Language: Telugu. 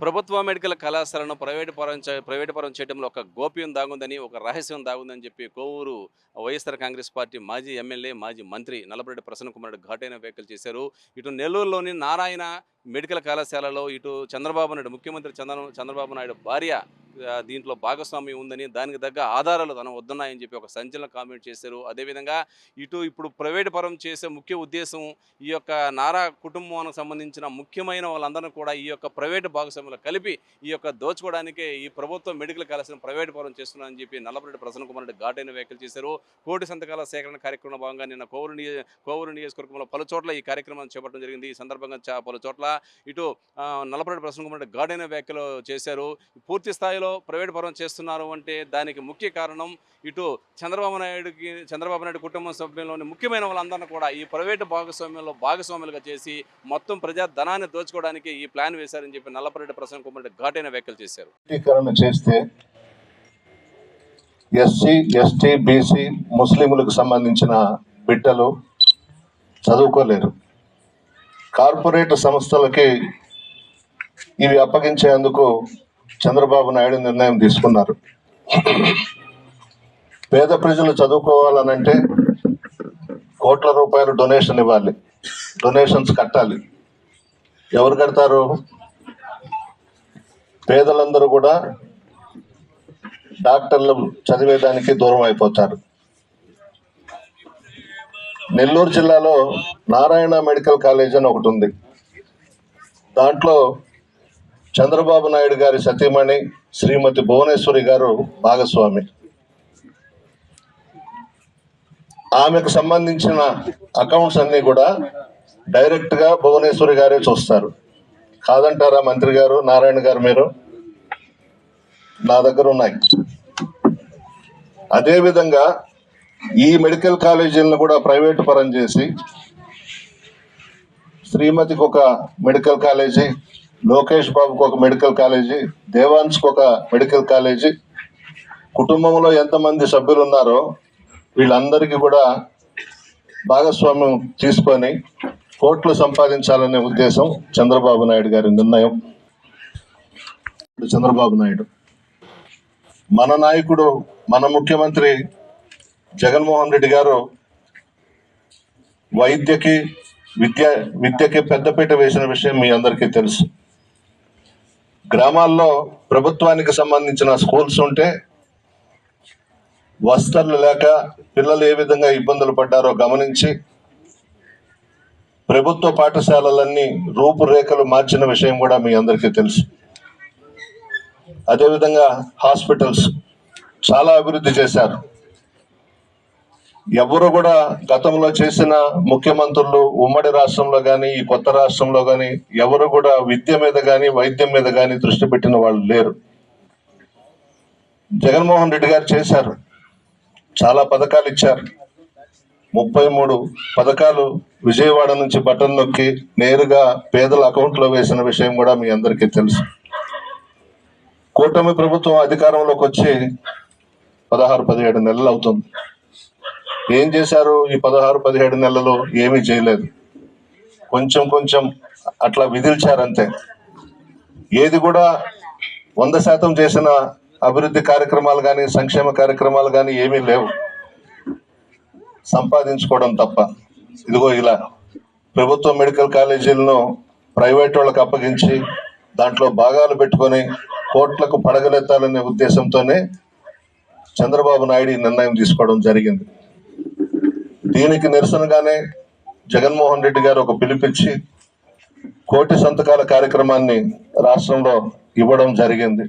ప్రభుత్వ మెడికల్ కళాశాలను ప్రైవేటు పరం ప్రైవేటు పరం చేయడంలో ఒక గోప్యం దాగుందని ఒక రహస్యం దాగుందని చెప్పి కోవూరు వైఎస్ఆర్ కాంగ్రెస్ పార్టీ మాజీ ఎమ్మెల్యే మాజీ మంత్రి నల్లపరెడ్డి ప్రసన్న కుమార్ రెడ్డి ఘాటైన వ్యాఖ్యలు చేశారు. ఇటు నెల్లూరులోని నారాయణ మెడికల్ కళాశాలలో ఇటు చంద్రబాబు నాయుడు ముఖ్యమంత్రి చంద్ర చంద్రబాబు నాయుడు భార్య దీంట్లో భాగస్వామ్యం ఉందని దానికి తగ్గ ఆధారాలు తన వద్దున్నాయని చెప్పి ఒక సంచలన కామెంట్ చేశారు. అదేవిధంగా ఇటు ఇప్పుడు ప్రైవేటు పరం చేసే ముఖ్య ఉద్దేశం ఈ యొక్క నారా కుటుంబానికి సంబంధించిన ముఖ్యమైన వాళ్ళందరినీ కూడా ఈ యొక్క ప్రైవేటు భాగస్వాములు కలిపి ఈ యొక్క దోచుకోవడానికే ఈ ప్రభుత్వం మెడికల్ కాలేజీని ప్రైవేట్ పరం చేస్తున్నారని చెప్పి నల్లపరెడ్డి ప్రసన్న కుమార్ రెడ్డి ఘాటైన వ్యాఖ్యలు చేశారు. కోటి సంతకాల సేకరణ కార్యక్రమంలో భాగంగా నిన్న కోవూరు కోవూరు నియోజకవర్గంలో పలు చోట్ల ఈ కార్యక్రమాన్ని చేపట్టడం జరిగింది. ఈ సందర్భంగా చా- పలు చోట్ల ఇటు ఆ, నల్లపరెడ్డి ప్రసన్న కుమార్ రెడ్డి ఘాటైన వ్యాఖ్యలు చేశారు. పూర్తి స్థాయిలో ప్రైవేట్ పరం చేస్తున్నారు అంటే దానికి ముఖ్య కారణం ఇటు చంద్రబాబు నాయుడుకి చంద్రబాబు నాయుడు కుటుంబ సభ్యుల్లోని ముఖ్యమైన వాళ్ళందరినీ కూడా ఈ ప్రైవేటు భాగస్వామ్యంలో భాగస్వాములుగా చేసి మొత్తం ప్రజా ధనాన్ని దోచుకోవడానికి ఈ ప్లాన్ వేశారని చెప్పి నల్లపరెడ్డి ప్రసన్న కుమార్ ఘాటైన వ్యాఖ్యలు చేశారు. చేస్తే ఎస్సీ ఎస్టీ బీసీ ముస్లింలకు సంబంధించిన బిడ్డలు చదువుకోలేరు. కార్పొరేట్ సంస్థలకి ఇవి అప్పగించేందుకు చంద్రబాబు నాయుడు నిర్ణయం తీసుకున్నారు. పేద ప్రజలు చదువుకోవాలనంటే కోట్ల రూపాయలు డొనేషన్ ఇవ్వాలి. డొనేషన్స్ కట్టాలి. ఎవరు కడతారు? పేదలందరూ కూడా డాక్టర్లు చదివేదానికి దూరం అయిపోతారు. నెల్లూరు జిల్లాలో నారాయణ మెడికల్ కాలేజ్ అని ఒకటి ఉంది. దాంట్లో చంద్రబాబు నాయుడు గారి సతీమణి శ్రీమతి భువనేశ్వరి గారు భాగస్వామి. ఆమెకు సంబంధించిన అకౌంట్స్ అన్నీ కూడా డైరెక్ట్గా భువనేశ్వరి గారే చూస్తారు. కాదంటారా మంత్రి గారు నారాయణ గారు మీరు? నా దగ్గర ఉన్నాయి. అదేవిధంగా ఈ మెడికల్ కాలేజీలను కూడా ప్రైవేటు పరం చేసి శ్రీమతికి ఒక మెడికల్ కాలేజీ లోకేష్ బాబుకు ఒక మెడికల్ కాలేజీ దేవాన్స్కి ఒక మెడికల్ కాలేజీ. కుటుంబంలో ఎంతమంది సభ్యులు ఉన్నారో వీళ్ళందరికీ కూడా భాగస్వామ్యం తీసుకొని కోట్లు సంపాదించాలనే ఉద్దేశం చంద్రబాబు నాయుడు గారి నిర్ణయం. చంద్రబాబు నాయుడు. మన నాయకుడు మన ముఖ్యమంత్రి జగన్మోహన్ రెడ్డి గారు వైద్యకి విద్య విద్యకి పెద్దపీట వేసిన విషయం మీ అందరికీ తెలుసు. గ్రామాల్లో ప్రభుత్వానికి సంబంధించిన స్కూల్స్ ఉంటే వస్తర్లు లేక పిల్లలు ఏ విధంగా ఇబ్బందులు పడ్డారో గమనించి ప్రభుత్వ పాఠశాలలన్నీ రూపురేఖలు మార్చిన విషయం కూడా మీ అందరికీ తెలుసు. అదేవిధంగా హాస్పిటల్స్ చాలా అభివృద్ధి చేశారు. ఎవరు కూడా గతంలో చేసిన ముఖ్యమంత్రులు ఉమ్మడి రాష్ట్రంలో కానీ ఈ కొత్త రాష్ట్రంలో కానీ ఎవరు కూడా విద్య మీద కానీ వైద్యం మీద కానీ దృష్టి పెట్టిన వాళ్ళు లేరు. జగన్మోహన్ రెడ్డి గారు చేశారు. చాలా పథకాలు ఇచ్చారు. ముప్పై మూడు పథకాలు విజయవాడ నుంచి బటన్ నొక్కి నేరుగా పేదల అకౌంట్లో వేసిన విషయం కూడా మీ అందరికీ తెలుసు. కూటమి ప్రభుత్వం అధికారంలోకి వచ్చి పదహారు పదిహేడు నెలలు అవుతుంది. ఏం చేశారు ఈ పదహారు పదిహేడు నెలలు? ఏమీ చేయలేదు. కొంచెం కొంచెం అట్లా విధిల్చారంతే ఏది కూడా వంద శాతం చేసిన అభివృద్ధి కార్యక్రమాలు కానీ సంక్షేమ కార్యక్రమాలు కానీ ఏమీ లేవు. సంపాదించుకోవడం తప్ప. ఇదిగో ఇలా. ప్రభుత్వ మెడికల్ కాలేజీలను ప్రైవేట్ వాళ్ళకి అప్పగించి దాంట్లో భాగాలు పెట్టుకొని కోట్లకు పడగలెత్తాలనే ఉద్దేశంతోనే చంద్రబాబు నాయుడు ఈ నిర్ణయం తీసుకోవడం జరిగింది. దీనికి నిరసనగానే జగన్మోహన్ రెడ్డి గారు ఒక పిలిపించి కోటి సంతకాల కార్యక్రమాన్ని రాష్ట్రంలో ఇవ్వడం జరిగింది.